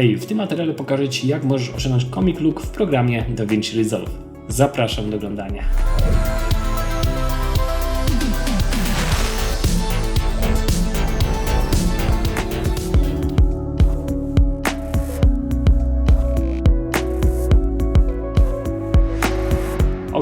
Hej, w tym materiale pokażę Ci, jak możesz osiągnąć Comic Look w programie DaVinci Resolve. Zapraszam do oglądania.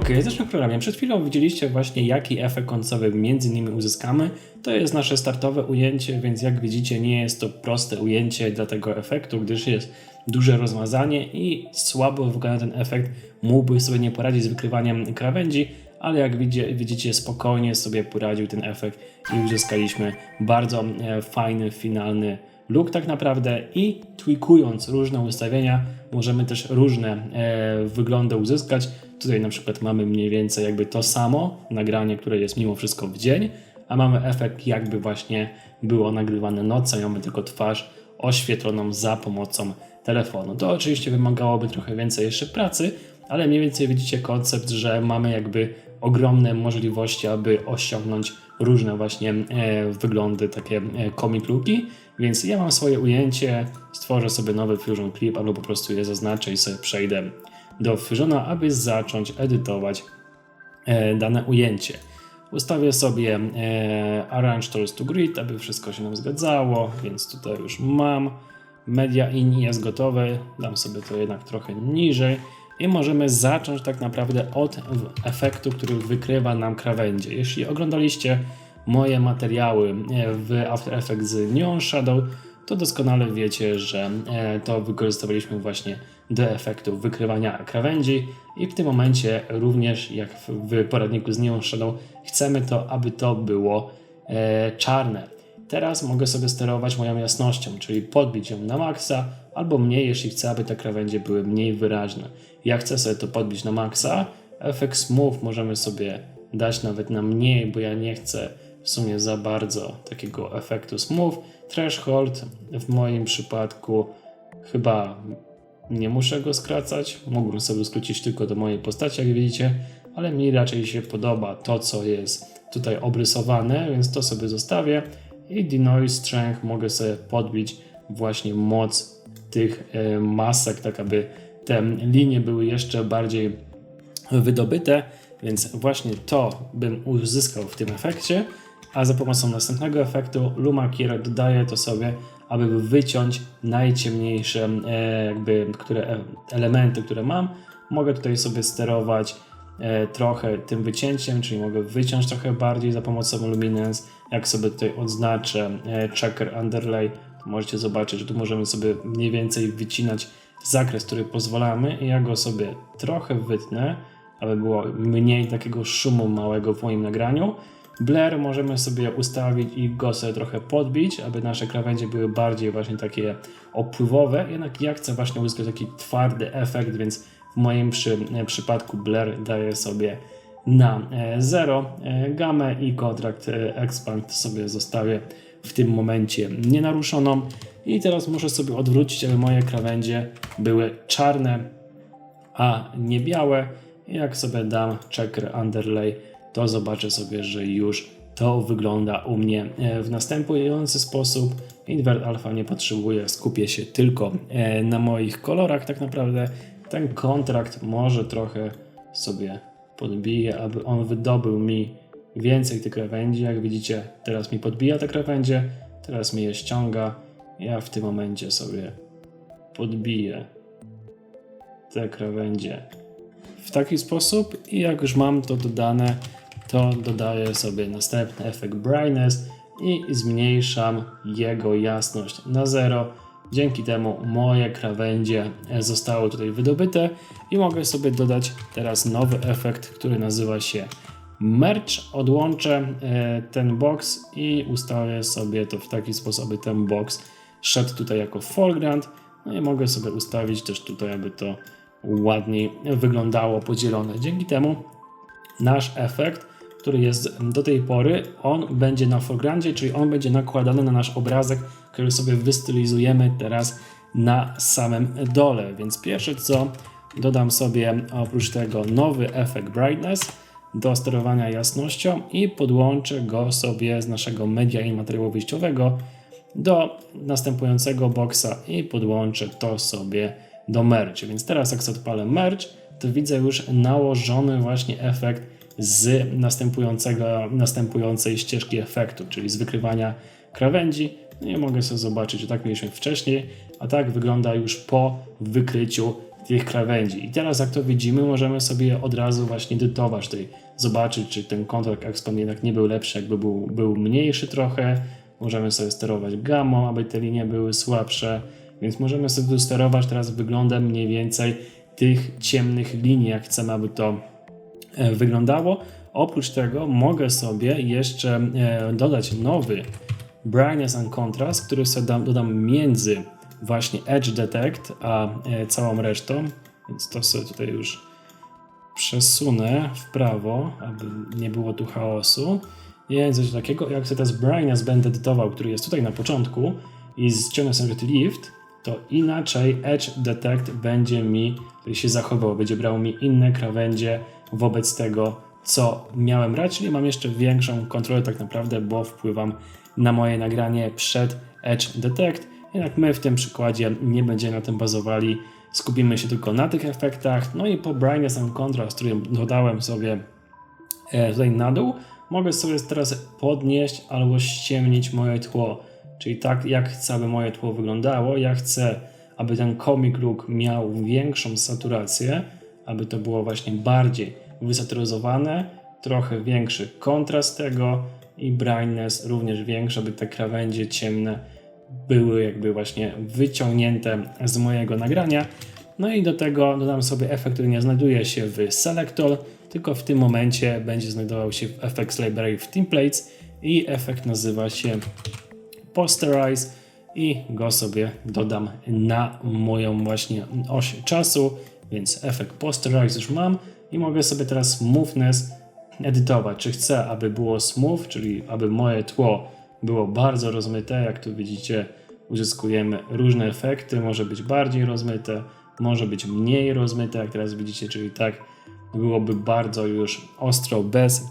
W programie. Przed chwilą widzieliście właśnie jaki efekt końcowy między nimi uzyskamy. To jest nasze startowe ujęcie, więc jak widzicie nie jest to proste ujęcie dla tego efektu, gdyż jest duże rozmazanie i słabo wygląda ten efekt. Mógłby sobie nie poradzić z wykrywaniem krawędzi, ale jak widzicie, widzicie spokojnie sobie poradził ten efekt i uzyskaliśmy bardzo e, fajny, finalny look tak naprawdę i tweakując różne ustawienia możemy też różne e, wyglądy uzyskać. Tutaj na przykład mamy mniej więcej jakby to samo nagranie, które jest mimo wszystko w dzień, a mamy efekt jakby właśnie było nagrywane nocą mamy tylko twarz oświetloną za pomocą telefonu. To oczywiście wymagałoby trochę więcej jeszcze pracy, ale mniej więcej widzicie koncept, że mamy jakby ogromne możliwości, aby osiągnąć różne właśnie e, wyglądy, takie e, comic looki, więc ja mam swoje ujęcie, stworzę sobie nowy Fusion Clip albo po prostu je zaznaczę i sobie przejdę do Fusiona, aby zacząć edytować e, dane ujęcie. Ustawię sobie Arrange Tools to Grid, aby wszystko się nam zgadzało, więc tutaj już mam. Media in jest gotowe, dam sobie to jednak trochę niżej i możemy zacząć tak naprawdę od efektu, który wykrywa nam krawędzie. Jeśli oglądaliście moje materiały e, w After Effects z Neon Shadow, to doskonale wiecie, że e, to wykorzystywaliśmy właśnie do efektu wykrywania krawędzi i w tym momencie również jak w poradniku z Neon Shadow chcemy to, aby to było e, czarne. Teraz mogę sobie sterować moją jasnością, czyli podbić ją na maksa albo mniej, jeśli chcę, aby te krawędzie były mniej wyraźne. Ja chcę sobie to podbić na maksa, efekt smooth możemy sobie dać nawet na mniej, bo ja nie chcę w sumie za bardzo takiego efektu smooth. Threshold w moim przypadku chyba nie muszę go skracać. Mógłbym sobie skrócić tylko do mojej postaci, jak widzicie, ale mi raczej się podoba to, co jest tutaj obrysowane, więc to sobie zostawię. I denoise strength mogę sobie podbić właśnie moc tych e, masek, tak aby te linie były jeszcze bardziej wydobyte, więc właśnie to bym uzyskał w tym efekcie a za pomocą następnego efektu Luma Keyer dodaje to sobie, aby wyciąć najciemniejsze e, jakby które e, elementy, które mam. Mogę tutaj sobie sterować trochę tym wycięciem, czyli mogę wyciąć trochę bardziej za pomocą Luminance. Jak sobie tutaj odznaczę checker underlay, możecie zobaczyć, że tu możemy sobie mniej więcej wycinać zakres, który pozwalamy ja go sobie trochę wytnę, aby było mniej takiego szumu małego w moim nagraniu. Blur możemy sobie ustawić i go sobie trochę podbić, aby nasze krawędzie były bardziej właśnie takie opływowe. Jednak ja chcę właśnie uzyskać taki twardy efekt, więc w moim przy, e, przypadku Blur daję sobie na 0 e, e, gamę i kontrakt expand sobie zostawię w tym momencie nienaruszoną. I teraz muszę sobie odwrócić, aby moje krawędzie były czarne, a nie białe. Jak sobie dam checker underlay, to zobaczę sobie, że już to wygląda u mnie e, w następujący sposób. Invert Alpha nie potrzebuje, skupię się tylko e, na moich kolorach. Tak naprawdę ten kontrakt może trochę sobie podbiję, aby on wydobył mi więcej tych krawędzi. Jak widzicie, teraz mi podbija te krawędzie, teraz mi je ściąga. Ja w tym momencie sobie podbiję te krawędzie w taki sposób i jak już mam to dodane, to dodaję sobie następny efekt brightness i zmniejszam jego jasność na zero. Dzięki temu moje krawędzie zostały tutaj wydobyte i mogę sobie dodać teraz nowy efekt, który nazywa się merge. Odłączę e, ten box i ustawię sobie to w taki sposób, aby ten box szedł tutaj jako foreground. No i mogę sobie ustawić też tutaj, aby to ładniej wyglądało podzielone. Dzięki temu nasz efekt który jest do tej pory, on będzie na foregroundzie, czyli on będzie nakładany na nasz obrazek, który sobie wystylizujemy teraz na samym dole. Więc pierwsze co, dodam sobie oprócz tego nowy efekt brightness do sterowania jasnością i podłączę go sobie z naszego media i materiału wyjściowego do następującego boxa i podłączę to sobie do merge. Więc teraz jak sobie odpalę merge, to widzę już nałożony właśnie efekt z następującego, następującej ścieżki efektu, czyli z wykrywania krawędzi. I mogę sobie zobaczyć, że tak mieliśmy wcześniej, a tak wygląda już po wykryciu tych krawędzi. I teraz jak to widzimy, możemy sobie od razu właśnie edytować tutaj, zobaczyć, czy ten kontrakt Expand jednak nie był lepszy, jakby był, był mniejszy trochę. Możemy sobie sterować gamą, aby te linie były słabsze, więc możemy sobie tu sterować teraz wyglądem mniej więcej tych ciemnych linii, jak chcemy, aby to e, wyglądało. Oprócz tego mogę sobie jeszcze e, dodać nowy Brightness and Contrast, który sobie dam, dodam między właśnie Edge Detect a e, całą resztą, więc to sobie tutaj już przesunę w prawo, aby nie było tu chaosu. I coś takiego, jak sobie teraz Brightness będę edytował, który jest tutaj na początku i ściągnę sobie Lift, to inaczej Edge Detect będzie mi się zachowywał, będzie brał mi inne krawędzie wobec tego, co miałem brać, czyli mam jeszcze większą kontrolę tak naprawdę, bo wpływam na moje nagranie przed Edge Detect. Jednak my w tym przykładzie nie będziemy na tym bazowali, skupimy się tylko na tych efektach. No i po Brightness and Contrast, który dodałem sobie e, tutaj na dół, mogę sobie teraz podnieść albo ściemnić moje tło. Czyli tak jak chcę, aby moje tło wyglądało, ja chcę, aby ten comic look miał większą saturację, aby to było właśnie bardziej wysaturyzowane, trochę większy kontrast tego i brightness również większy, aby te krawędzie ciemne były jakby właśnie wyciągnięte z mojego nagrania. No i do tego dodam sobie efekt, który nie znajduje się w Selector, tylko w tym momencie będzie znajdował się w Effects Library w Templates i efekt nazywa się Posterize i go sobie dodam na moją właśnie oś czasu, więc efekt Posterize już mam i mogę sobie teraz Smoothness edytować. Czy chcę, aby było smooth, czyli aby moje tło było bardzo rozmyte, jak tu widzicie uzyskujemy różne efekty, może być bardziej rozmyte, może być mniej rozmyte, jak teraz widzicie, czyli tak byłoby bardzo już ostro bez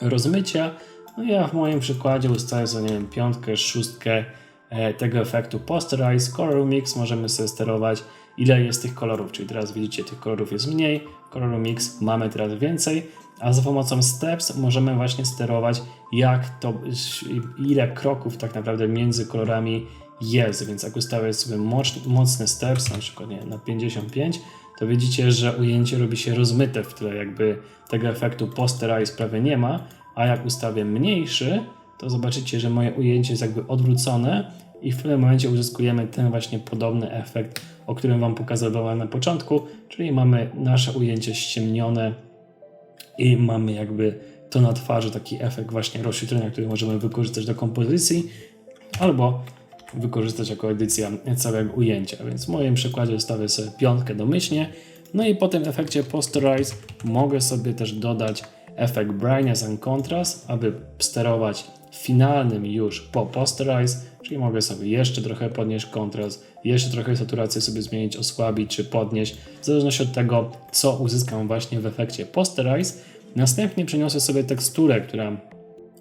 rozmycia. No ja w moim przykładzie ustawię sobie, nie wiem, piątkę, szóstkę e, tego efektu Posterize, Color Mix, możemy sobie sterować ile jest tych kolorów, czyli teraz widzicie tych kolorów jest mniej, Color Mix mamy teraz więcej, a za pomocą Steps możemy właśnie sterować jak to, ile kroków tak naprawdę między kolorami jest, więc jak ustawię sobie mocny Steps, na przykład nie, na 55, to widzicie, że ujęcie robi się rozmyte w tle, jakby tego efektu posterize prawie nie ma, a jak ustawię mniejszy, to zobaczycie, że moje ujęcie jest jakby odwrócone i w pewnym momencie uzyskujemy ten właśnie podobny efekt, o którym Wam pokazywałem na początku, czyli mamy nasze ujęcie ściemnione i mamy jakby to na twarzy taki efekt właśnie rozświetlenia, który możemy wykorzystać do kompozycji albo wykorzystać jako edycja całego ujęcia. Więc w moim przykładzie ustawię sobie piątkę domyślnie. No i po tym efekcie Posterize mogę sobie też dodać efekt Brightness and Contrast, aby sterować finalnym już po Posterize, czyli mogę sobie jeszcze trochę podnieść kontrast, jeszcze trochę saturację sobie zmienić, osłabić czy podnieść, w zależności od tego, co uzyskam właśnie w efekcie Posterize. Następnie przeniosę sobie teksturę, która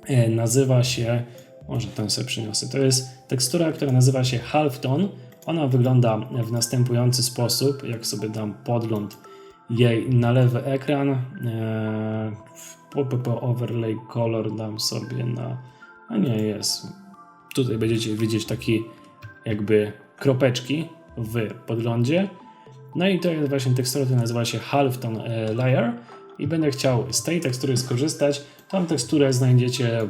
e, nazywa się, może ten sobie przyniosę, to jest tekstura, która nazywa się Halftone. Ona wygląda w następujący sposób, jak sobie dam podgląd jej na lewy ekran, e, po overlay color dam sobie na, a nie jest, tutaj będziecie widzieć taki jakby kropeczki w podglądzie. No i to jest właśnie tekstura, która nazywa się Halftone Layer i będę chciał z tej tekstury skorzystać. Tam teksturę znajdziecie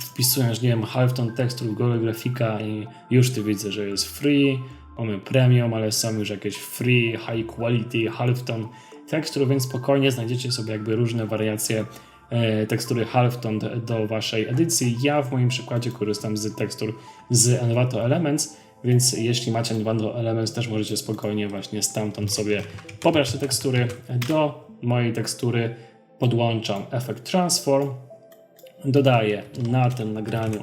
wpisując, nie wiem, Halftone tekstur w Google Grafika i już ty widzę, że jest free, mamy premium, ale są już jakieś free, high quality, Halftone tekstur, więc spokojnie znajdziecie sobie jakby różne wariacje e, tekstury Halftone do waszej edycji. Ja w moim przykładzie korzystam z tekstur z Envato Elements, więc jeśli macie Envato Elements też możecie spokojnie właśnie stamtąd sobie pobrać te tekstury do mojej tekstury podłączam efekt transform, dodaję na tym nagraniu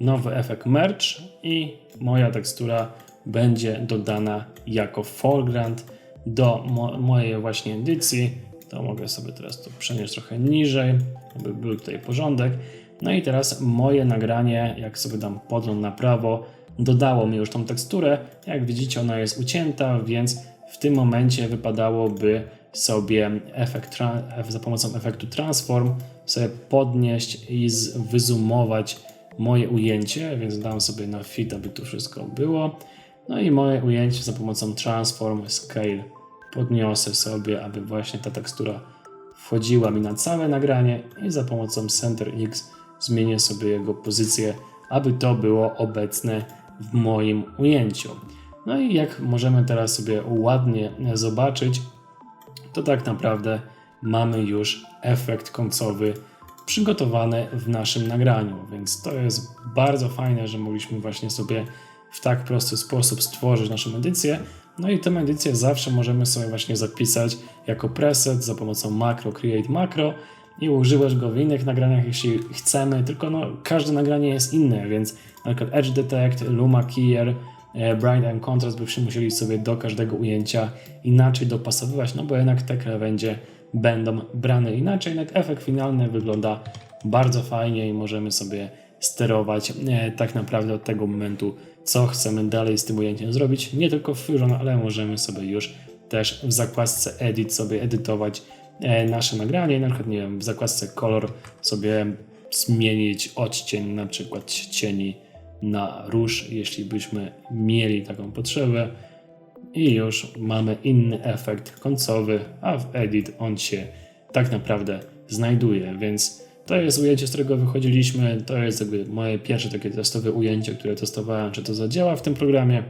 nowy efekt merge i moja tekstura będzie dodana jako foreground do mo mojej właśnie edycji. To mogę sobie teraz to przenieść trochę niżej, aby był tutaj porządek. No i teraz moje nagranie, jak sobie dam podgląd na prawo, dodało mi już tą teksturę. Jak widzicie, ona jest ucięta, więc w tym momencie wypadałoby sobie efekt za pomocą efektu transform sobie podnieść i wyzoomować moje ujęcie, więc dam sobie na fit, aby tu wszystko było. No i moje ujęcie za pomocą transform scale podniosę sobie, aby właśnie ta tekstura wchodziła mi na całe nagranie i za pomocą Center X zmienię sobie jego pozycję, aby to było obecne w moim ujęciu. No i jak możemy teraz sobie ładnie zobaczyć, to tak naprawdę mamy już efekt końcowy przygotowany w naszym nagraniu, więc to jest bardzo fajne, że mogliśmy właśnie sobie w tak prosty sposób stworzyć naszą edycję. No i tę edycję zawsze możemy sobie właśnie zapisać jako preset za pomocą makro create macro i używać go w innych nagraniach, jeśli chcemy, tylko no, każde nagranie jest inne, więc na przykład Edge Detect, Luma Keyer, e, Bright and Contrast byśmy musieli sobie do każdego ujęcia inaczej dopasowywać, no bo jednak te krawędzie będą brane inaczej, jednak efekt finalny wygląda bardzo fajnie i możemy sobie sterować e, tak naprawdę od tego momentu, co chcemy dalej z tym ujęciem zrobić. Nie tylko w Fusion, ale możemy sobie już też w zakładce Edit sobie edytować e, nasze nagranie. Na przykład, nie wiem, w zakładce Color sobie zmienić odcień na przykład cieni na róż, jeśli byśmy mieli taką potrzebę. I już mamy inny efekt końcowy, a w Edit on się tak naprawdę znajduje, więc to jest ujęcie, z którego wychodziliśmy. To jest jakby moje pierwsze takie testowe ujęcie, które testowałem, czy to zadziała w tym programie.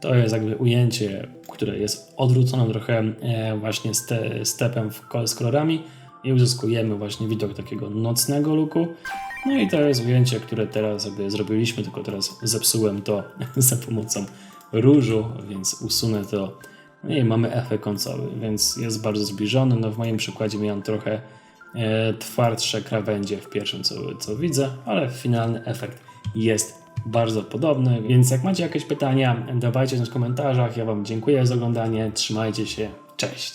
To jest jakby ujęcie, które jest odwrócone trochę e, właśnie ste, stepem z kolorami i uzyskujemy właśnie widok takiego nocnego looku. No i to jest ujęcie, które teraz sobie zrobiliśmy, tylko teraz zepsułem to za pomocą różu, więc usunę to. No i mamy efekt końcowy, więc jest bardzo zbliżony. No w moim przykładzie miałem trochę e, twardsze krawędzie w pierwszym, co, co widzę, ale finalny efekt jest bardzo podobny. Więc jak macie jakieś pytania, dawajcie znać w komentarzach. Ja Wam dziękuję za oglądanie. Trzymajcie się. Cześć.